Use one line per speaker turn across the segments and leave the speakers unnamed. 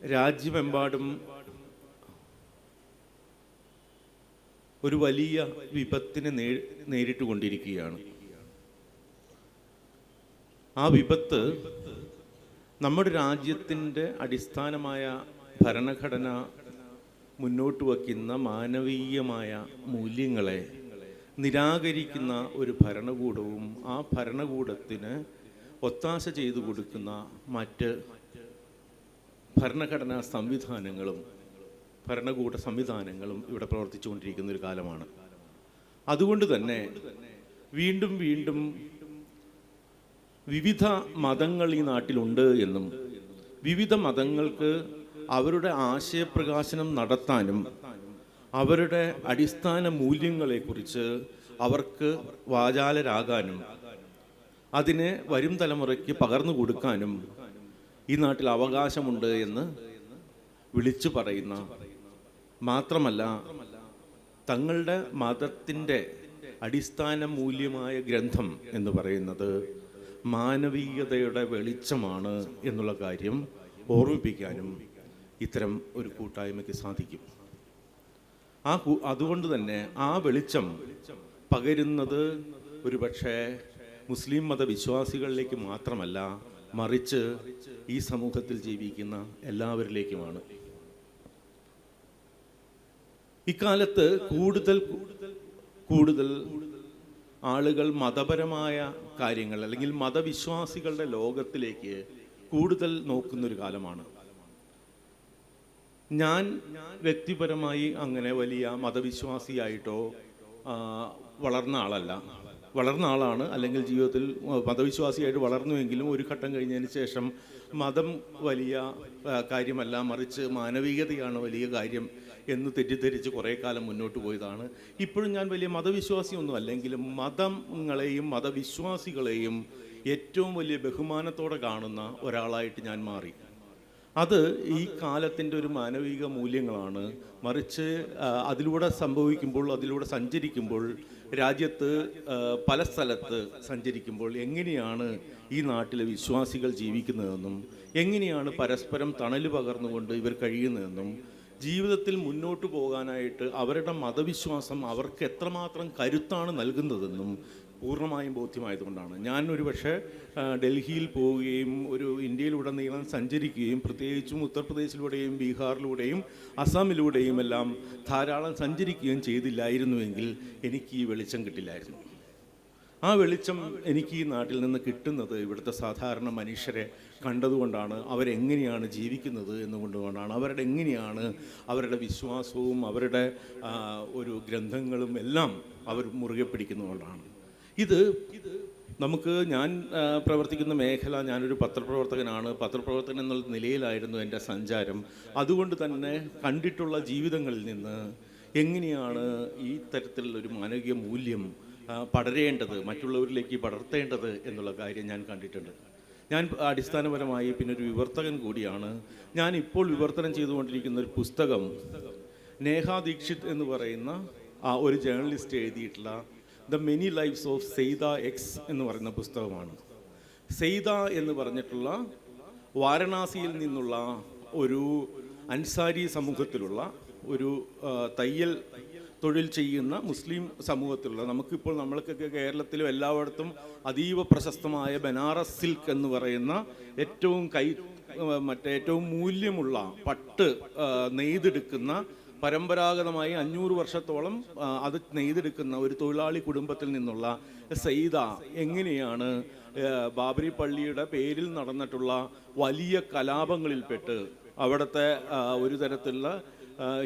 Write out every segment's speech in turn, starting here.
രാജ്യമെമ്പാടും ഒരു വലിയ വിപത്തിനെ നേ നേരിട്ട് കൊണ്ടിരിക്കുകയാണ് ആ വിപത്ത് നമ്മുടെ രാജ്യത്തിന്റെ അടിസ്ഥാനമായ ഭരണഘടന മുന്നോട്ട് വയ്ക്കുന്ന മാനവീയമായ മൂല്യങ്ങളെ നിരാകരിക്കുന്ന ഒരു ഭരണകൂടവും ആ ഭരണകൂടത്തിന് ഒത്താശ ചെയ്തു കൊടുക്കുന്ന മറ്റ് ഭരണഘടനാ സംവിധാനങ്ങളും ഭരണകൂട സംവിധാനങ്ങളും ഇവിടെ പ്രവർത്തിച്ചുകൊണ്ടിരിക്കുന്ന ഒരു കാലമാണ്. അതുകൊണ്ട് തന്നെ വീണ്ടും വീണ്ടും വിവിധ മതങ്ങൾ ഈ നാട്ടിലുണ്ട് എന്നും വിവിധ മതങ്ങൾക്ക് അവരുടെ ആശയപ്രകാശനം നടത്താനും അവരുടെ അടിസ്ഥാന മൂല്യങ്ങളെക്കുറിച്ച് അവർക്ക് വാചാലരാകാനും അതിനെ വരും തലമുറയ്ക്ക് പകർന്നു കൊടുക്കാനും ഈ നാട്ടിൽ അവകാശമുണ്ട് എന്ന് വിളിച്ചു പറയുന്ന മാത്രമല്ല തങ്ങളുടെ മതത്തിന്റെ അടിസ്ഥാന മൂല്യമായ ഗ്രന്ഥം എന്ന് പറയുന്നത് മാനവീയതയുടെ വെളിച്ചമാണ് എന്നുള്ള കാര്യം ഓർമ്മിപ്പിക്കാനും ഇത്തരം ഒരു കൂട്ടായ്മയ്ക്ക് സാധിക്കും. ആ അതുകൊണ്ട് തന്നെ ആ വെളിച്ചം പകരുന്നത് ഒരുപക്ഷെ മുസ്ലിം മതവിശ്വാസികളിലേക്ക് മാത്രമല്ല മറിച്ച് ഈ സമൂഹത്തിൽ ജീവിക്കുന്ന എല്ലാവരിലേക്കുമാണ്. ഇക്കാലത്ത് കൂടുതൽ കൂടുതൽ ആളുകൾ മതപരമായ കാര്യങ്ങൾ അല്ലെങ്കിൽ മതവിശ്വാസികളുടെ ലോകത്തിലേക്ക് കൂടുതൽ നോക്കുന്നൊരു കാലമാണ്. ഞാൻ വ്യക്തിപരമായി അങ്ങനെ വലിയ മതവിശ്വാസിയായിട്ടോ വളർന്ന ആളല്ല. വളർന്ന ആളാണ്. അല്ലെങ്കിൽ ജീവിതത്തിൽ മതവിശ്വാസിയായിട്ട് വളർന്നുവെങ്കിലും ഒരു ഘട്ടം കഴിഞ്ഞതിന് ശേഷം മതം വലിയ കാര്യമല്ല മറിച്ച് മാനവികതയാണ് വലിയ കാര്യം എന്ന് തെറ്റിദ്ധരിച്ച് കുറേ കാലം മുന്നോട്ട് പോയതാണ്. ഇപ്പോഴും ഞാൻ വലിയ മതവിശ്വാസിയൊന്നും അല്ലെങ്കിലും മതങ്ങളെയും മതവിശ്വാസികളെയും ഏറ്റവും വലിയ ബഹുമാനത്തോടെ കാണുന്ന ഒരാളായിട്ട് ഞാൻ മാറി. അത് ഈ കാലത്തിന്റെ ഒരു മാനവിക മൂല്യങ്ങളാണ്. മറിച്ച് അതിലൂടെ സംഭവിക്കുമ്പോൾ അതിലൂടെ സഞ്ചരിക്കുമ്പോൾ രാജ്യത്ത് പല സ്ഥലത്ത് സഞ്ചരിക്കുമ്പോൾ എങ്ങനെയാണ് ഈ നാട്ടിലെ വിശ്വാസികൾ ജീവിക്കുന്നതെന്നും എങ്ങനെയാണ് പരസ്പരം തണൽ പകർന്നുകൊണ്ട് ഇവർ കഴിയുന്നതെന്നും ജീവിതത്തിൽ മുന്നോട്ട് പോകാനായിട്ട് അവരുടെ മതവിശ്വാസം അവർക്ക് എത്രമാത്രം കരുത്താണ് നൽകുന്നതെന്നും പൂർണമായും ബോധ്യമായതുകൊണ്ടാണ്. ഞാൻ ഒരു പക്ഷേ ഡൽഹിയിൽ പോവുകയും ഒരു ഇന്ത്യയിലുടനീളം സഞ്ചരിക്കുകയും പ്രത്യേകിച്ചും ഉത്തർപ്രദേശിലൂടെയും ബീഹാറിലൂടെയും അസാമിലൂടെയും എല്ലാം ധാരാളം സഞ്ചരിക്കുകയും ചെയ്തില്ലായിരുന്നുവെങ്കിൽ എനിക്ക് ഈ വെളിച്ചം കിട്ടില്ലായിരുന്നു. ആ വെളിച്ചം എനിക്ക് ഈ നാട്ടിൽ നിന്ന് കിട്ടുന്നത് ഇവിടുത്തെ സാധാരണ മനുഷ്യരെ കണ്ടതുകൊണ്ടാണ് അവരെങ്ങനെയാണ് ജീവിക്കുന്നത് എന്നുകൊണ്ടുകൊണ്ടാണ് അവരുടെ എങ്ങനെയാണ് അവരുടെ വിശ്വാസവും അവരുടെ ഒരു ഗ്രന്ഥങ്ങളും എല്ലാം അവർ മുറുകെ പിടിക്കുന്നതുകൊണ്ടാണ്. ഇത് നമുക്ക് ഞാൻ പ്രവർത്തിക്കുന്ന മേഖല ഞാനൊരു പത്രപ്രവർത്തകനാണ്. പത്രപ്രവർത്തകൻ എന്നുള്ള നിലയിലായിരുന്നു എന്റെ സഞ്ചാരം. അതുകൊണ്ട് തന്നെ കണ്ടിട്ടുള്ള ജീവിതങ്ങളിൽ നിന്ന് എങ്ങനെയാണ് ഈ തരത്തിലുള്ള ഒരു മാനവിക മൂല്യം പടരേണ്ടത് മറ്റുള്ളവരിലേക്ക് പടർത്തേണ്ടത് എന്നുള്ള കാര്യം ഞാൻ കണ്ടിട്ടുണ്ട്. ഞാൻ അടിസ്ഥാനപരമായി പിന്നെ ഒരു വിവർത്തകൻ കൂടിയാണ്. ഞാൻ ഇപ്പോൾ വിവർത്തനം ചെയ്തുകൊണ്ടിരിക്കുന്ന ഒരു പുസ്തകം നേഹാ ദീക്ഷിത് എന്ന് പറയുന്ന ഒരു ജേർണലിസ്റ്റ് എഴുതിയിട്ടുള്ള the many lives of Syeda X എന്ന് പറയുന്ന പുസ്തകമാണ്. സെയ്ത എന്ന് പറഞ്ഞിട്ടുള്ള വാരണാസിയിൽ നിന്നുള്ള ഒരു അൻസാരി സമൂഹത്തിലുള്ള ഒരു തയ്യൽ തൊഴിൽ ചെയ്യുന്ന മുസ്ലിം സമൂഹത്തിലുള്ള നമുക്കിപ്പോൾ നമ്മൾക്കൊക്കെ കേരളത്തിലും എല്ലായിടത്തും അതീവ പ്രശസ്തമായ ബനാറസ് സിൽക്ക് എന്ന് പറയുന്ന ഏറ്റവും കൈ മറ്റേ ഏറ്റവും മൂല്യമുള്ള പട്ട് നെയ്തെടുക്കുന്ന പരമ്പരാഗതമായി അഞ്ഞൂറ് വർഷത്തോളം അത് നെയ്തെടുക്കുന്ന ഒരു തൊഴിലാളി കുടുംബത്തിൽ നിന്നുള്ള സെയ്ത എങ്ങനെയാണ് ബാബരി പള്ളിയുടെ പേരിൽ നടന്നിട്ടുള്ള വലിയ കലാപങ്ങളിൽപ്പെട്ട് അവിടുത്തെ ഒരു തരത്തിലുള്ള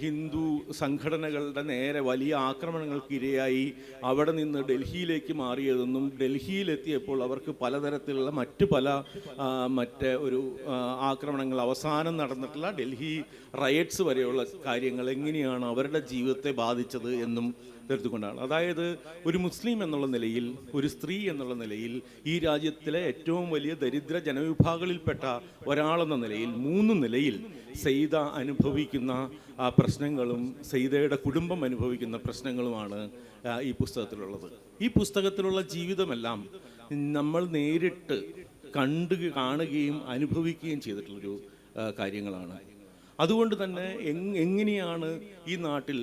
ഹിന്ദു സംഘടനകളുടെ നേരെ വലിയ ആക്രമണങ്ങൾക്ക് ഇരയായി അവിടെ നിന്ന് ഡൽഹിയിലേക്ക് മാറിയതെന്നും ഡൽഹിയിലെത്തിയപ്പോൾ അവർക്ക് പലതരത്തിലുള്ള മറ്റു പല മറ്റേ ഒരു ആക്രമണങ്ങൾ അവസാനം നടന്നിട്ടുള്ള ഡൽഹി റയറ്റ്സ് വരെയുള്ള കാര്യങ്ങൾ എങ്ങനെയാണ് അവരുടെ ജീവിതത്തെ ബാധിച്ചത് എന്നും തീർത്തുകൊണ്ടാണ് അതായത് ഒരു മുസ്ലിം എന്നുള്ള നിലയിൽ ഒരു സ്ത്രീ എന്നുള്ള നിലയിൽ ഈ രാജ്യത്തിലെ ഏറ്റവും വലിയ ദരിദ്ര ജനവിഭാഗങ്ങളിൽപ്പെട്ട ഒരാളെന്ന നിലയിൽ മൂന്ന് നിലയിൽ സെയ്ത അനുഭവിക്കുന്ന ആ പ്രശ്നങ്ങളും സെയ്തയുടെ കുടുംബം അനുഭവിക്കുന്ന പ്രശ്നങ്ങളുമാണ് ഈ പുസ്തകത്തിലുള്ളത്. ഈ പുസ്തകത്തിലുള്ള ജീവിതമെല്ലാം നമ്മൾ നേരിട്ട് കണ്ടു കാണുകയും അനുഭവിക്കുകയും ചെയ്തിട്ടുള്ളൊരു കാര്യങ്ങളാണ്. അതുകൊണ്ട് തന്നെ എങ് എങ്ങനെയാണ് ഈ നാട്ടിൽ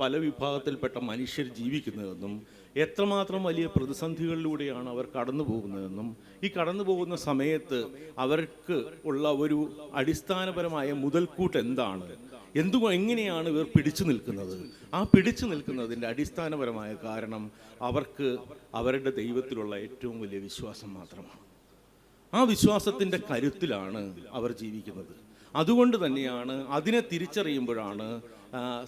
പല വിഭാഗത്തിൽപ്പെട്ട മനുഷ്യർ ജീവിക്കുന്നതെന്നും എത്രമാത്രം വലിയ പ്രതിസന്ധികളിലൂടെയാണ് അവർ കടന്നു പോകുന്നതെന്നും ഈ കടന്നു പോകുന്ന സമയത്ത് അവർക്ക് ഉള്ള ഒരു അടിസ്ഥാനപരമായ മുതൽക്കൂട്ട് എന്താണ്? എന്തു എങ്ങനെയാണ് ഇവർ പിടിച്ചു നിൽക്കുന്നത്? ആ പിടിച്ചു നിൽക്കുന്നതിന്റെ അടിസ്ഥാനപരമായ കാരണം അവർക്ക് അവരുടെ ദൈവത്തിലുള്ള ഏറ്റവും വലിയ വിശ്വാസം മാത്രമാണ്. ആ വിശ്വാസത്തിന്റെ കരുത്തിലാണ് അവർ ജീവിക്കുന്നത്. അതുകൊണ്ട് തന്നെയാണ് അതിനെ തിരിച്ചറിയുമ്പോഴാണ്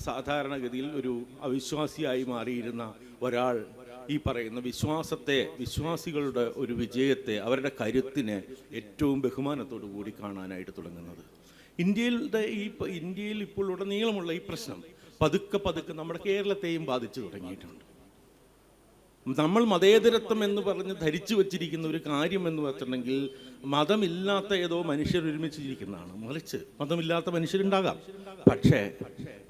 സാധാരണഗതിയിൽ ഒരു അവിശ്വാസിയായി മാറിയിരുന്ന ഒരാൾ ഈ പറയുന്ന വിശ്വാസത്തെ വിശ്വാസികളുടെ ഒരു വിജയത്തെ അവരുടെ കരുത്തിനെ ഏറ്റവും ബഹുമാനത്തോടു കൂടി കാണാനായിട്ട് തുടങ്ങുന്നത്. ഇന്ത്യയിലെ ഈ ഇന്ത്യയിൽ ഇപ്പോൾ ഉടനീളമുള്ള ഈ പ്രശ്നം പതുക്കെ പതുക്കെ നമ്മുടെ കേരളത്തെയും ബാധിച്ചു തുടങ്ങിയിട്ടുണ്ട്. നമ്മൾ മതേതരത്വം എന്ന് പറഞ്ഞ് ധരിച്ചു വച്ചിരിക്കുന്ന ഒരു കാര്യം എന്ന് വെച്ചിട്ടുണ്ടെങ്കിൽ മതമില്ലാത്ത ഏതോ മനുഷ്യർ ഒരുമിച്ചിരിക്കുന്നതാണ് മറിച്ച് മതമില്ലാത്ത മനുഷ്യരുണ്ടാകാം. പക്ഷേ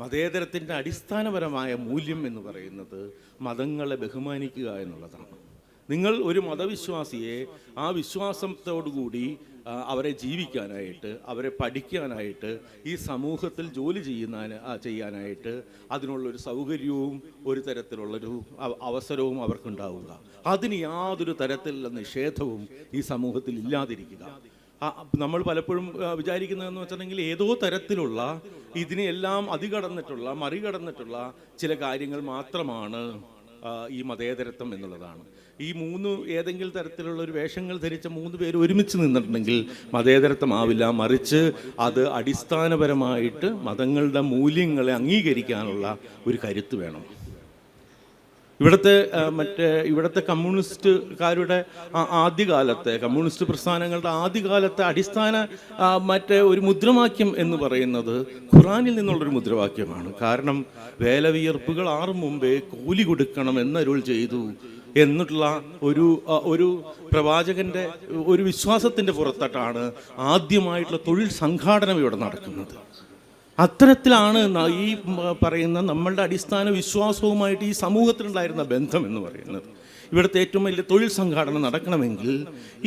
മതേതരത്തിന്റെ അടിസ്ഥാനപരമായ മൂല്യം എന്ന് പറയുന്നത് മതങ്ങളെ ബഹുമാനിക്കുക എന്നുള്ളതാണ്. നിങ്ങൾ ഒരു മതവിശ്വാസിയെ ആ വിശ്വാസത്തോടുകൂടി അവരെ ജീവിക്കാനായിട്ട് അവരെ പഠിക്കാനായിട്ട് ഈ സമൂഹത്തിൽ ജോലി ചെയ്യുന്ന ചെയ്യാനായിട്ട് അതിനുള്ളൊരു സൗകര്യവും ഒരു തരത്തിലുള്ളൊരു അവ- അവസരവും അവർക്കുണ്ടാവുക. അതിന് യാതൊരു തരത്തിലുള്ള നിഷേധവും ഈ സമൂഹത്തിൽ ഇല്ലാതിരിക്കുക. നമ്മൾ പലപ്പോഴും വിചാരിക്കുന്നതെന്ന് വെച്ചിട്ടുണ്ടെങ്കിൽ ഏതോ തരത്തിലുള്ള ഇതിനെയെല്ലാം അതികടന്നിട്ടുള്ള മറികടന്നിട്ടുള്ള ചില കാര്യങ്ങൾ മാത്രമാണ് ഈ മതേതരത്വം എന്നുള്ളതാണ്. ഈ മൂന്ന് ഏതെങ്കിലും തരത്തിലുള്ള ഒരു വേഷങ്ങൾ ധരിച്ച മൂന്ന് പേര് ഒരുമിച്ച് നിന്നിട്ടുണ്ടെങ്കിൽ മതേതരത്വം ആവില്ല. മറിച്ച് അത് അടിസ്ഥാനപരമായിട്ട് മതങ്ങളുടെ മൂല്യങ്ങളെ അംഗീകരിക്കാനുള്ള ഒരു കരുത്ത് വേണം. ഇവിടുത്തെ മറ്റേ ഇവിടുത്തെ കമ്മ്യൂണിസ്റ്റുകാരുടെ ആദ്യകാലത്തെ കമ്മ്യൂണിസ്റ്റ് പ്രസ്ഥാനങ്ങളുടെ ആദ്യകാലത്തെ അടിസ്ഥാന മറ്റേ ഒരു മുദ്രാവാക്യം എന്ന് പറയുന്നത് ഖുറാനിൽ നിന്നുള്ളൊരു മുദ്രാവാക്യമാണ്. കാരണം വേലവിയർപ്പുകൾ ആറും മുമ്പേ കൂലി കൊടുക്കണം എന്നരുൾ ചെയ്തു എന്നുള്ള ഒരു ഒരു പ്രവാചകന്റെ ഒരു വിശ്വാസത്തിന്റെ പുറത്തട്ടാണ് ആദ്യമായിട്ടുള്ള തൊഴിൽ സംഘാടനം ഇവിടെ നടക്കുന്നത്. അത്തരത്തിലാണ് ഈ പറയുന്ന നമ്മളുടെ അടിസ്ഥാന വിശ്വാസവുമായിട്ട് ഈ സമൂഹത്തിലുണ്ടായിരുന്ന ബന്ധം എന്ന് പറയുന്നത്. ഇവിടുത്തെ ഏറ്റവും വലിയ തൊഴിൽ സംഘാടനം നടക്കണമെങ്കിൽ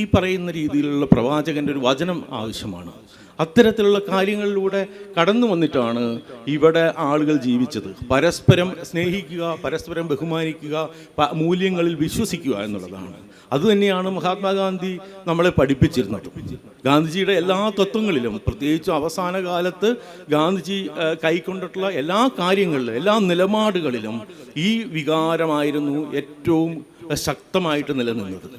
ഈ പറയുന്ന രീതിയിലുള്ള പ്രവാചകന്റെ ഒരു വചനം ആവശ്യമാണ്. അത്തരത്തിലുള്ള കാര്യങ്ങളിലൂടെ കടന്നു വന്നിട്ടാണ് ഇവിടെ ആളുകൾ ജീവിച്ചത്. പരസ്പരം സ്നേഹിക്കുക പരസ്പരം ബഹുമാനിക്കുക മൂല്യങ്ങളിൽ വിശ്വസിക്കുക എന്നുള്ളതാണ്. അതുതന്നെയാണ് മഹാത്മാഗാന്ധി നമ്മളെ പഠിപ്പിച്ചിരുന്നത്. ഗാന്ധിജിയുടെ എല്ലാ തത്വങ്ങളിലും പ്രത്യേകിച്ച് അവസാന കാലത്ത് ഗാന്ധിജി കൈക്കൊണ്ടിട്ടുള്ള എല്ലാ കാര്യങ്ങളിലും എല്ലാ നിലപാടുകളിലും ഈ വികാരമായിരുന്നു ഏറ്റവും ശക്തമായിട്ട് നിലനിന്നത്.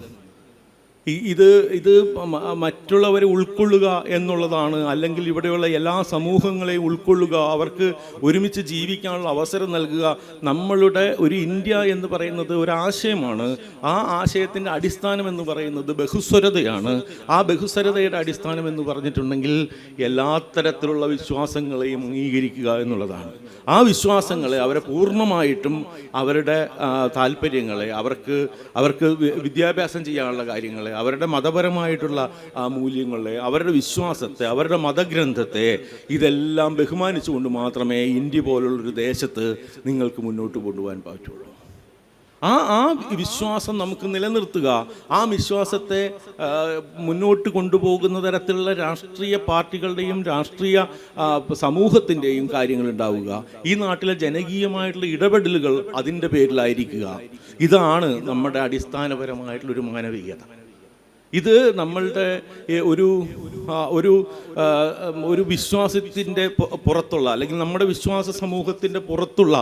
ഇത് ഇത് മറ്റുള്ളവരെ ഉൾക്കൊള്ളുക എന്നുള്ളതാണ്. അല്ലെങ്കിൽ ഇവിടെയുള്ള എല്ലാ സമൂഹങ്ങളെയും ഉൾക്കൊള്ളുക അവർക്ക് ഒരുമിച്ച് ജീവിക്കാനുള്ള അവസരം നൽകുക നമ്മളുടെ ഒരു ഇന്ത്യ എന്ന് പറയുന്നത് ഒരു ആശയമാണ്. ആ ആശയത്തിന്റെ അടിസ്ഥാനം എന്ന് പറയുന്നത് ബഹുസ്വരതയാണ്. ആ ബഹുസ്വരതയുടെ അടിസ്ഥാനം എന്ന് പറഞ്ഞിട്ടുണ്ടെങ്കിൽ എല്ലാ തരത്തിലുള്ള വിശ്വാസങ്ങളെയും അംഗീകരിക്കുക എന്നുള്ളതാണ്. ആ വിശ്വാസങ്ങളെ അവരെ പൂർണമായിട്ടും അവരുടെ താല്പര്യങ്ങളെ അവർക്ക് അവർക്ക് വിദ്യാഭ്യാസം ചെയ്യാനുള്ള കാര്യങ്ങളെ അവരുടെ മതപരമായിട്ടുള്ള ആ, മൂല്യങ്ങളെ അവരുടെ വിശ്വാസത്തെ അവരുടെ മതഗ്രന്ഥത്തെ ഇതെല്ലാം ബഹുമാനിച്ചുകൊണ്ട് മാത്രമേ ഇന്ത്യ പോലുള്ളൊരു ദേശത്ത് നിങ്ങൾക്ക് മുന്നോട്ട് കൊണ്ടുപോകാൻ പറ്റുള്ളൂ. ആ ആ വിശ്വാസം നമുക്ക് നിലനിർത്തുക ആ വിശ്വാസത്തെ മുന്നോട്ട് കൊണ്ടുപോകുന്ന തരത്തിലുള്ള രാഷ്ട്രീയ പാർട്ടികളുടെയും രാഷ്ട്രീയ സമൂഹത്തിന്റെയും കാര്യങ്ങൾ ഉണ്ടാവുക ഈ നാട്ടിലെ ജനകീയമായിട്ടുള്ള ഇടപെടലുകൾ അതിന്റെ പേരിലായിരിക്കുക. ഇതാണ് നമ്മുടെ അടിസ്ഥാനപരമായിട്ടുള്ളൊരു മാനവികത. ഇത് നമ്മളുടെ ഒരു ഒരു ഒരു വിശ്വാസത്തിന്റെ പുറത്തുള്ള അല്ലെങ്കിൽ നമ്മുടെ വിശ്വാസ സമൂഹത്തിന്റെ പുറത്തുള്ള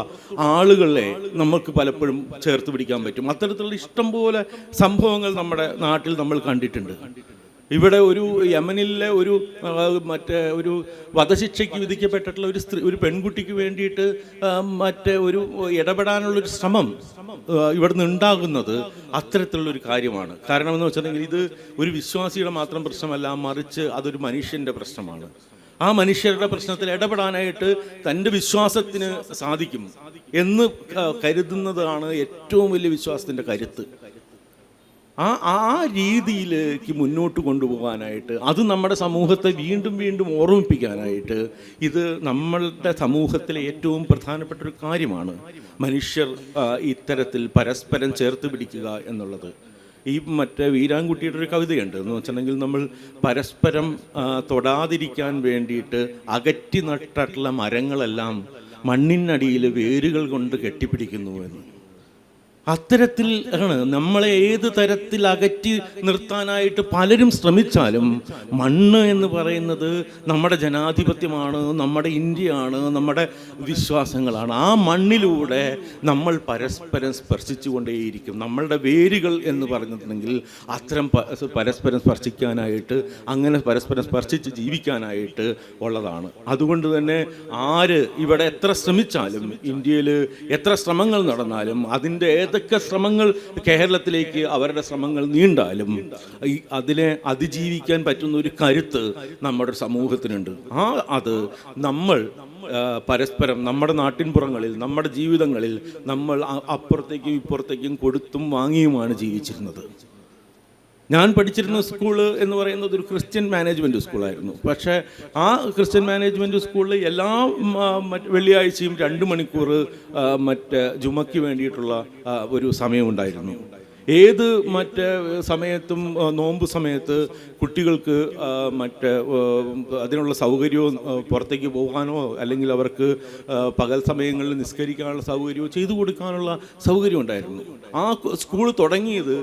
ആളുകളെ നമുക്ക് പലപ്പോഴും ചേർത്ത് പിടിക്കാൻ പറ്റും. അത്തരത്തിലുള്ള ഇഷ്ടംപോലെ സംഭവങ്ങൾ നമ്മുടെ നാട്ടിൽ നമ്മൾ കണ്ടിട്ടുണ്ട്. ഇവിടെ ഒരു യമനിലെ ഒരു മറ്റേ ഒരു വധശിക്ഷയ്ക്ക് വിധിക്കപ്പെട്ടിട്ടുള്ള ഒരു സ്ത്രീ ഒരു പെൺകുട്ടിക്ക് വേണ്ടിയിട്ട് മറ്റേ ഒരു ഇടപെടാനുള്ളൊരു ശ്രമം ഇവിടുന്ന് ഉണ്ടാകുന്നത് അത്തരത്തിലുള്ള ഒരു കാര്യമാണ്. കാരണം എന്ന് വെച്ചിട്ടുണ്ടെങ്കിൽ ഇത് ഒരു വിശ്വാസിയുടെ മാത്രം പ്രശ്നമല്ല മറിച്ച് അതൊരു മനുഷ്യന്റെ പ്രശ്നമാണ്. ആ മനുഷ്യരുടെ പ്രശ്നത്തിൽ ഇടപെടാനായിട്ട് തന്റെ വിശ്വാസത്തിന് സാധിക്കും എന്ന് കരുതുന്നതാണ് ഏറ്റവും വലിയ വിശ്വാസത്തിന്റെ കരുത്ത്. ആ ആ രീതിയിലേക്ക് മുന്നോട്ട് കൊണ്ടുപോകാനായിട്ട് അത് നമ്മുടെ സമൂഹത്തെ വീണ്ടും വീണ്ടും ഓർമ്മിപ്പിക്കാനായിട്ട് ഇത് നമ്മളുടെ സമൂഹത്തിലെ ഏറ്റവും പ്രധാനപ്പെട്ട ഒരു കാര്യമാണ്. മനുഷ്യർ ഇത്തരത്തിൽ പരസ്പരം ചേർത്ത് പിടിക്കുക എന്നുള്ളത്. ഈ മറ്റേ വീരാൻകുട്ടിയുടെ ഒരു കവിതയുണ്ട്. എന്ന് വെച്ചിട്ടുണ്ടെങ്കിൽ നമ്മൾ പരസ്പരം തൊടാതിരിക്കാൻ വേണ്ടിയിട്ട് അകറ്റി നട്ടിട്ടുള്ള മരങ്ങളെല്ലാം മണ്ണിനടിയിൽ വേരുകൾ കൊണ്ട് കെട്ടിപ്പിടിക്കുന്നു എന്ന്. അത്തരത്തിൽ ആണ് നമ്മളെ ഏത് തരത്തിൽ അകറ്റി നിർത്താനായിട്ട് പലരും ശ്രമിച്ചാലും മണ്ണ് എന്ന് പറയുന്നത് നമ്മുടെ ജനാധിപത്യമാണ് നമ്മുടെ ഇന്ത്യയാണ് നമ്മുടെ വിശ്വാസങ്ങളാണ്. ആ മണ്ണിലൂടെ നമ്മൾ പരസ്പരം സ്പർശിച്ചുകൊണ്ടേയിരിക്കും. നമ്മളുടെ വേരുകൾ എന്ന് പറഞ്ഞിട്ടുണ്ടെങ്കിൽ അത്തരം പരസ്പരം സ്പർശിക്കാനായിട്ട് അങ്ങനെ പരസ്പരം സ്പർശിച്ച് ജീവിക്കാനായിട്ട് ഉള്ളതാണ്. അതുകൊണ്ട് തന്നെ ആര് ഇവിടെ എത്ര ശ്രമിച്ചാലും ഇന്ത്യയിൽ എത്ര ശ്രമങ്ങൾ നടന്നാലും അതിന്റെ ഏതൊക്കെ ശ്രമങ്ങൾ കേരളത്തിലേക്ക് അവരുടെ ശ്രമങ്ങൾ നീണ്ടാലും അതിനെ അതിജീവിക്കാൻ പറ്റുന്ന ഒരു കരുത്ത് നമ്മുടെ സമൂഹത്തിനുണ്ട്. ആ അത് നമ്മൾ പരസ്പരം നമ്മുടെ നാട്ടിൻപുറങ്ങളിൽ നമ്മുടെ ജീവിതങ്ങളിൽ നമ്മൾ അപ്പുറത്തേക്കും ഇപ്പുറത്തേക്കും കൊടുത്തും വാങ്ങിയുമാണ് ജീവിച്ചിരുന്നത്. ഞാൻ പഠിച്ചിരുന്ന സ്കൂൾ എന്ന് പറയുന്നത് ഒരു ക്രിസ്ത്യൻ മാനേജ്മെന്റ് സ്കൂളായിരുന്നു പക്ഷേ ആ ക്രിസ്ത്യൻ മാനേജ്മെന്റ് സ്കൂളിൽ എല്ലാ വെള്ളിയാഴ്ചയും രണ്ട് മണിക്കൂർ മറ്റേ ജുമയ്ക്ക് വേണ്ടിയിട്ടുള്ള ഒരു സമയമുണ്ടായിരുന്നു. ഏത് മറ്റ് സമയത്തും നോമ്പ് സമയത്ത് കുട്ടികൾക്ക് മറ്റ് അതിനുള്ള സൗകര്യവും പുറത്തേക്ക് പോകാനോ അല്ലെങ്കിൽ അവർക്ക് പകൽ സമയങ്ങളിൽ നിസ്കരിക്കാനുള്ള സൗകര്യമോ ചെയ്തു കൊടുക്കാനുള്ള സൗകര്യം ഉണ്ടായിരുന്നു. ആ സ്കൂൾ തുടങ്ങിയത്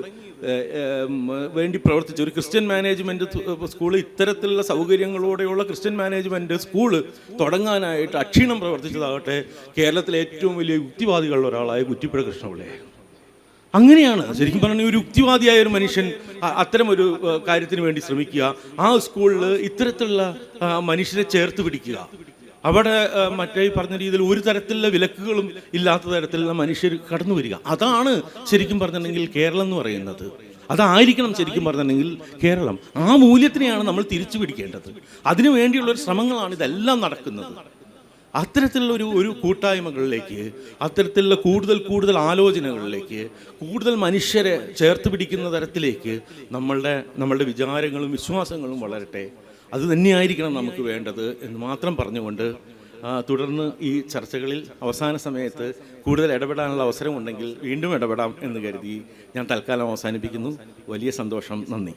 വേണ്ടി പ്രവർത്തിച്ച ഒരു ക്രിസ്ത്യൻ മാനേജ്മെന്റ് സ്കൂൾ ഇത്തരത്തിലുള്ള സൗകര്യങ്ങളോടെയുള്ള ക്രിസ്ത്യൻ മാനേജ്മെന്റ് സ്കൂൾ തുടങ്ങാനായിട്ട് അക്ഷീണം പ്രവർത്തിച്ചതാകട്ടെ കേരളത്തിലെ ഏറ്റവും വലിയ യുക്തിവാദികളുടെ ഒരാളായ കുറ്റിപ്പുഴ കൃഷ്ണപിള്ളയായിരുന്നു അങ്ങനെയാണ്. ശരിക്കും പറഞ്ഞാൽ ഒരു യുക്തിവാദിയായ ഒരു മനുഷ്യൻ അത്തരം ഒരു കാര്യത്തിന് വേണ്ടി ശ്രമിക്കുക. ആ സ്കൂളിൽ ഇത്തരത്തിലുള്ള മനുഷ്യരെ ചേർത്ത് പിടിക്കുക. അവിടെ മറ്റേ പറഞ്ഞ രീതിയിൽ ഒരു തരത്തിലുള്ള വിലക്കുകളും ഇല്ലാത്ത തരത്തിലുള്ള മനുഷ്യർ കടന്നു വരിക. അതാണ് ശരിക്കും പറഞ്ഞിട്ടുണ്ടെങ്കിൽ കേരളം എന്ന് പറയുന്നത്. അതായിരിക്കണം ശരിക്കും പറഞ്ഞിട്ടുണ്ടെങ്കിൽ കേരളം. ആ മൂല്യത്തിനെയാണ് നമ്മൾ തിരിച്ചു പിടിക്കേണ്ടത്. അതിനു വേണ്ടിയുള്ള ശ്രമങ്ങളാണ് ഇതെല്ലാം നടക്കുന്നത്. അത്തരത്തിലുള്ള ഒരു ഒരു കൂട്ടായ്മകളിലേക്ക് അത്തരത്തിലുള്ള കൂടുതൽ കൂടുതൽ ആലോചനകളിലേക്ക് കൂടുതൽ മനുഷ്യരെ ചേർത്ത് പിടിക്കുന്ന തരത്തിലേക്ക് നമ്മളുടെ നമ്മളുടെ വിചാരങ്ങളും വിശ്വാസങ്ങളും വളരട്ടെ. അത് തന്നെയായിരിക്കണം നമുക്ക് വേണ്ടത് എന്ന് മാത്രം പറഞ്ഞുകൊണ്ട് തുടർന്ന് ഈ ചർച്ചകളിൽ അവസാന സമയത്ത് കൂടുതൽ ഇടപെടാനുള്ള അവസരം ഉണ്ടെങ്കിൽ വീണ്ടും ഇടപെടാം എന്ന് കരുതി ഞാൻ തൽക്കാലം അവസാനിപ്പിക്കുന്നു. വലിയ സന്തോഷം. നന്ദി.